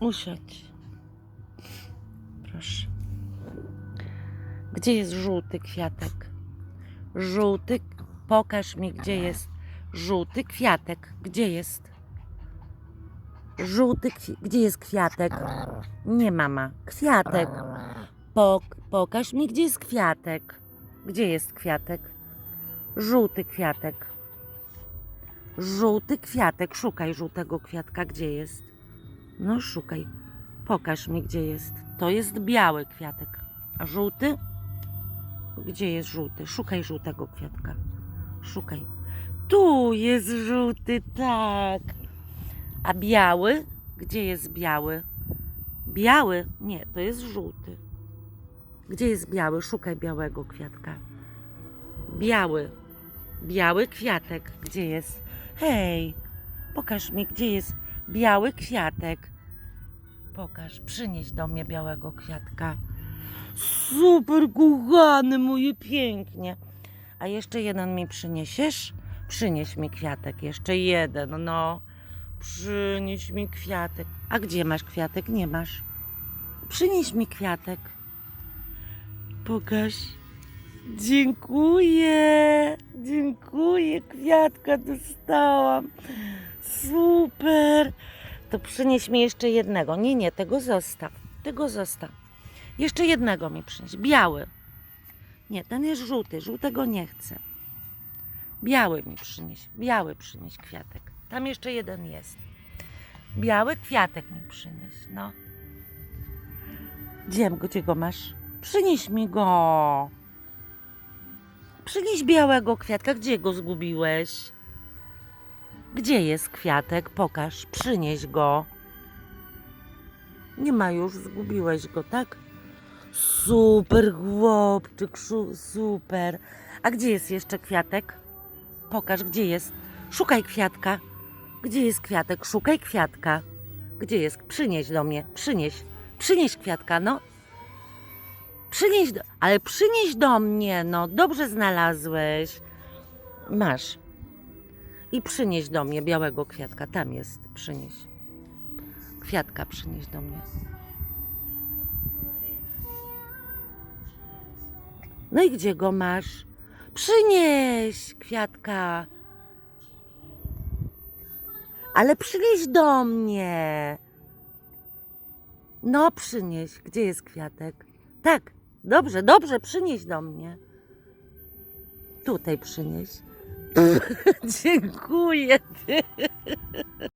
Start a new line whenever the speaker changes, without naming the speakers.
Usiądź. Proszę. Gdzie jest żółty kwiatek? Żółty, pokaż mi, gdzie jest żółty kwiatek. Gdzie jest? Żółty, gdzie jest kwiatek? Nie, mama. Kwiatek. Pok- pokaż mi, gdzie jest kwiatek. Gdzie jest kwiatek? Żółty kwiatek. Żółty kwiatek. Szukaj żółtego kwiatka. Gdzie jest? No, szukaj. Pokaż mi, gdzie jest. To jest biały kwiatek. A żółty? Gdzie jest żółty? Szukaj żółtego kwiatka. Szukaj. Tu jest żółty, tak. A biały? Gdzie jest biały? Biały? Nie, to jest żółty. Gdzie jest biały? Szukaj białego kwiatka. Biały. Biały kwiatek. Gdzie jest? Hej, pokaż mi, gdzie jest biały kwiatek. Pokaż, przynieś do mnie białego kwiatka. Super, kochany, moje pięknie. A jeszcze jeden mi przyniesiesz? Przynieś mi kwiatek, jeszcze jeden, no. Przynieś mi kwiatek. A gdzie masz kwiatek? Nie masz. Przynieś mi kwiatek. Pokaż. Dziękuję. Dziękuję. Kwiatka dostałam. Super. To przynieś mi jeszcze jednego. Nie, nie, tego zostaw. Tego zostaw. Jeszcze jednego mi przynieś. Biały. Nie, ten jest żółty. Żółtego nie chcę. Biały mi przynieś. Biały przynieś kwiatek. Tam jeszcze jeden jest. Biały kwiatek mi przynieś. No. Gdzie, gdzie go masz? Przynieś mi go. Przynieś białego kwiatka. Gdzie go zgubiłeś? Gdzie jest kwiatek? Pokaż. Przynieś go. Nie ma już, zgubiłeś go, tak? Super, chłopczyk, super. A gdzie jest jeszcze kwiatek? Pokaż, gdzie jest. Szukaj kwiatka. Gdzie jest kwiatek? Szukaj kwiatka. Gdzie jest? Przynieś do mnie. Przynieś. Przynieś kwiatka, no. Przynieś do... Ale przynieś do mnie, no. Dobrze znalazłeś. Masz. I przynieś do mnie białego kwiatka. Tam jest. Przynieś. Kwiatka przynieś do mnie. No i gdzie go masz? Przynieś kwiatka. Ale przynieś do mnie. No, przynieś. Gdzie jest kwiatek? Tak, dobrze, dobrze, przynieś do mnie. Tutaj przynieś. ちっこいやって。